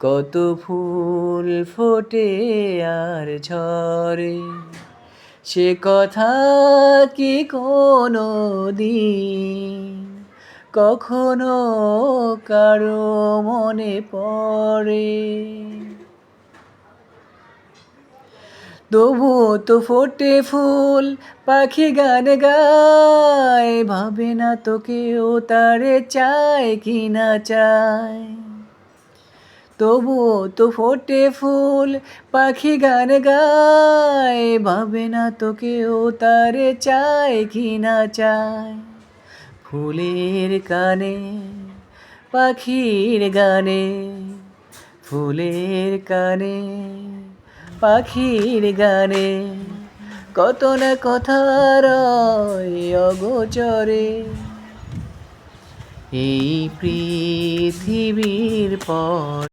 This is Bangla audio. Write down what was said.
কত ফুল ফোটে আর ঝরে। সে কথা কি কোনো দিন? কখনো কারও মনে পড়ে। তবুও তো ফোটে ফুল, পাখি গান গায়। ভাবে না তো কেউ তারে চায় কি না চায়। তবুও তো ফোটে ফুল, পাখি গান গায়। ভাবে না তো কেউ তারে চায় কি না চায়। ফুলের কানে, পাখির গানে, ফুলের কানে, পাখির গানে। কত না কথা রয় অগোচরে। এই পৃথিবীর পর